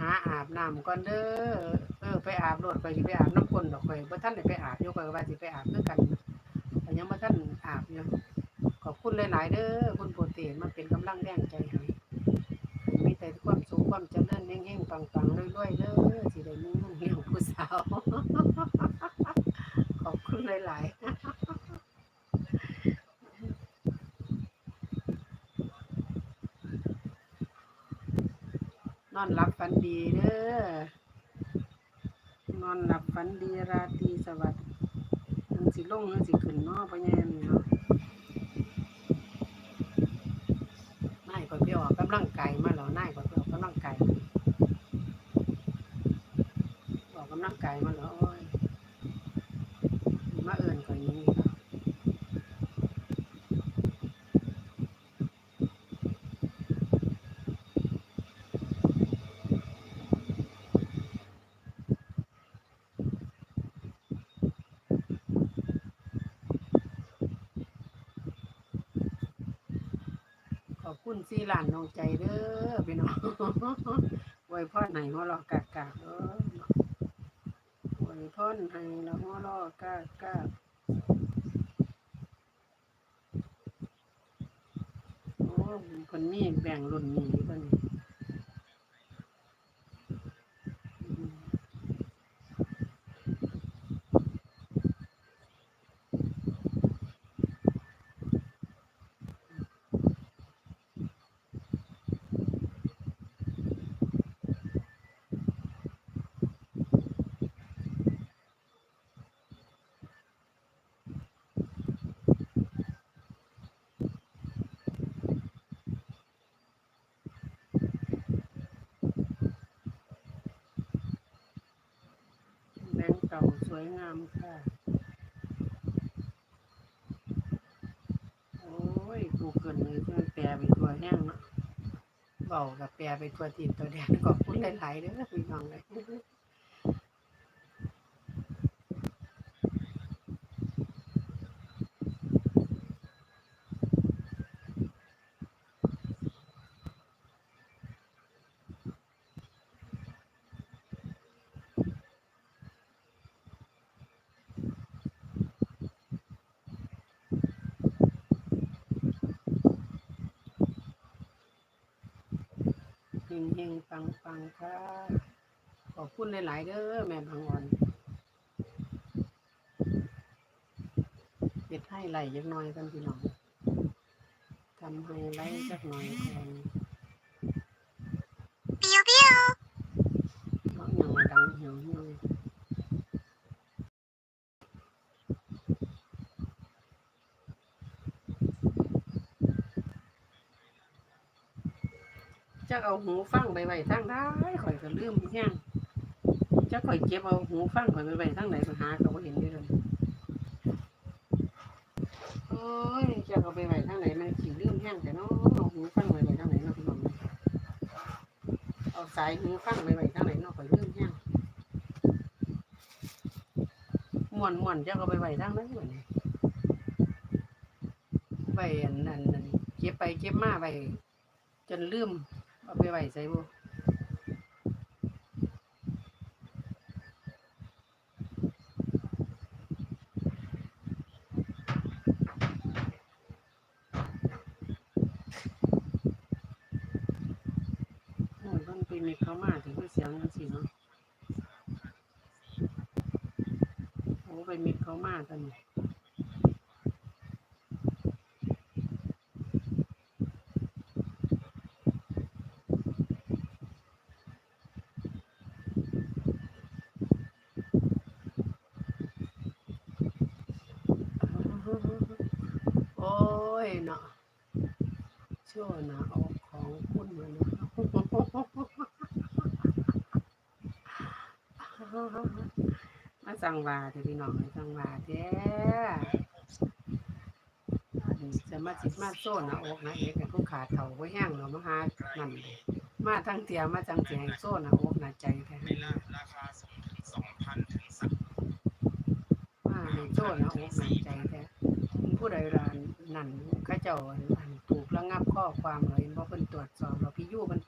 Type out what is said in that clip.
หาอาบน้ำก่อนเด้อเออไปอาบรถไปสิไปอาบน้ำก้นดอกไปบ่ท่านได้ไปอาบอยู่ก็ว่าสิไปอาบคือกันแต่ยังบ่ท่านอาบอยู่ขอบคุณหลายๆเด้อคุณโปรตีนมันเป็นกำลังแรงใจให้มีแต่ความสุขความเจริญเฮงๆปังๆรวยๆเด้อสิได้มีเงินเลี้ยงผู้สาว ขอบคุณหลายๆ นอนหลับฝันดีเด้อนอนหลับฝันดีราตรีสวัสดิ์มันสิลงมันสิขึ้นนาะพ่อแย่นี่เนาะนายก็ไปออกกำลังกายมาแล้วนายก็ไปออกกำลังกายออกกำลังกายมาแล้วโอ้ยมาเอิ่นก่อนนี้ล่ะ ขอบ คุณสี่หลานน้องใจเด้อพี่น้องไว้พ่อไหนหัวรอกากกากเด้อไว้พ่อไหนเราหัวรอกากกากโอ้คนนี้แบ่งรุ่นนี้เพิ่น แบงค์เก่าสวยงามค่ะ โอ้ยกูเกินเลยมันแปลไปตัวแห้งเนาะเบากับแปลไปตัวตีนตัวแดงก็พูดหลายๆเด้อพี่น้องเลย งเฮงฟังฟังค่ะ ขอบคุณหลายๆเด้อแม่บางอ่อนเด็ดให้ไหลยักน้อยกันพี่น้องทำให้ไหลสักหน่อยก่อน Pew pew. เพราะยังมาดังเหี่ยวเหี่ยว จะเอาหูฟังไปไว้ทางใดข่อยก็ลืมแห้งจะข่อยเก็บเอาหูฟังข่อยไปไว้ทางไหนก็หาก็บ่เห็นอยู่เลยโอ้ยจะเอาไปไว้ทางไหนมันสิลืมแห้งแต่เนาะเอาหูฟังไปไว้ทางไหนเนาะพี่น้องเอาสายหูฟังไปไว้ทางไหนเนาะข่อยลืมแห้งม่วนม่วนจะเอาไปไว้ทางไหนวะเนี่ยไว้อันนั้นนั่นเก็บไปเก็บมาไว้จนลืม เอาไปไว้ใส่บุโอ้ยมันไปมีเข้ามาถึงเสียงมันสิเนาะโอ้ไปมีเข้ามากันนี่โอ้ยเนาะชั่วหนะออกของคุณมาเนาะมาสั่งวาเถอะพี่น้องมาสั่งวาแท้อันนี้จะมาจิตมาโซนนะอกนะเอกกับผู้ขาดเถาไว้แห้งเนาะมาหานั่นเลยมาทั้งเตียมาจังเตียให้โซนนะอกนะใจแท้เวลาราคาสูงถึงสองพันถึงสามมาให้โซนนะอกนะใจแท้ผู้ใดราน นั่นเข้าเจ้าอันถูกระงับข้อความเลยเพราะเพิ่นตรวจสอบเราพี่ยู่เพิ่น